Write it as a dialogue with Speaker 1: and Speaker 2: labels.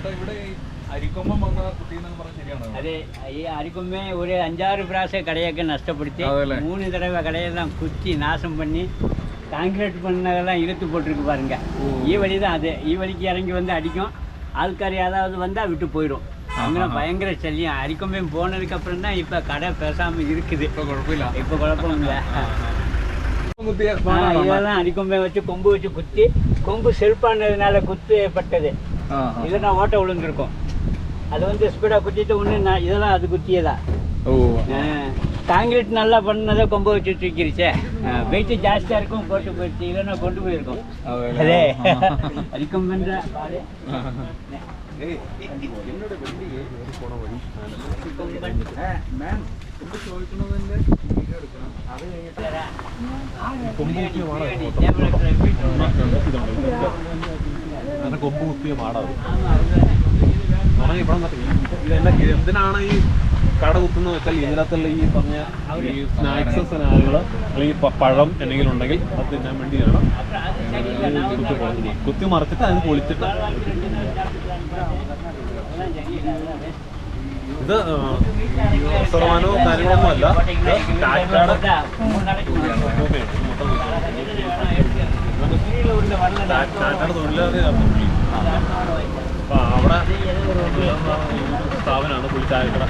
Speaker 1: ചേട്ടാ ഇവിടെ ഈ അരിക്കൊമ്പം വന്ന കുത്തിയെന്ന് പറഞ്ഞ ശരിയാണോ
Speaker 2: அது ஐ- அரிக்குமே ஒரு அஞ்சாறு பிராச கடையாக்க நஷ்டப்படுத்தி
Speaker 1: அதேல.
Speaker 2: மூணு தடவை கடையெல்லாம் குத்தி நாசம் பண்ணி காங்கிரீட் பண்ணதெல்லாம் இழுத்து போட்டிருக்கு பாருங்க ஈ வழி தான் அது ஈ வழிக்கு இறங்கி வந்து அடிக்கும் ஆள்கார் ஏதாவது வந்தால் விட்டு போயிடும் அங்கே பயங்கர சல்லியம் அரிக்கொம்பே போனதுக்கு அப்புறம் தான் இப்போ கடை பேசாமல் இருக்குது
Speaker 1: ഇപ്പൊ കുഴപ്പമില്ല
Speaker 2: இப்போ குழப்பம் இல்லை
Speaker 1: കുത്തിയ
Speaker 2: ஆ, இதெல்லாம் அரிக்கொம்பை வச்சு கொம்பு வச்சு குத்தி கொம்பு செல்பானதுனால குத்து ஏற்பட்டது இதெல்லாம் ஓட்ட விழுந்துருக்கும். அது வந்து ஸ்பீடா குத்திட்டு ஒன்று நான் இதெல்லாம் அது குத்தியதா?
Speaker 1: ஓ.
Speaker 2: காங்கிரீட் நல்லா பண்ணதை கொம்பு வச்சு தூக்கிருச்சே. வெயிட் ஜாஸ்தியாக இருக்கும் போட்டு போயிடுச்சு. இல்லைன்னா கொண்டு போயிருக்கோம். அதே.
Speaker 1: அதுக்கும் பண்ணுறேன் என்னோட வண்டி போன வழி മാടാണ് മാടാവും എന്തിനാണ് ഈ കട കുത്തുന്നത് വെച്ചാൽ ഇതിനകത്തുള്ള ഈ പറഞ്ഞ ഈ സ്നാക്സ് സാധനങ്ങൾ അല്ലെങ്കിൽ പഴം എന്തെങ്കിലും ഉണ്ടെങ്കിൽ അത് തിന്നാൻ വേണ്ടിയാണ് കുത്തി കുത്തി മറിച്ചിട്ട് അതിന് പൊളിച്ചിട്ട് ഇത് സർവാനോ കാര്യങ്ങളൊന്നും അല്ല അവിടെ സ്ഥാപനമാണ് പുള്ളി ചായക്കട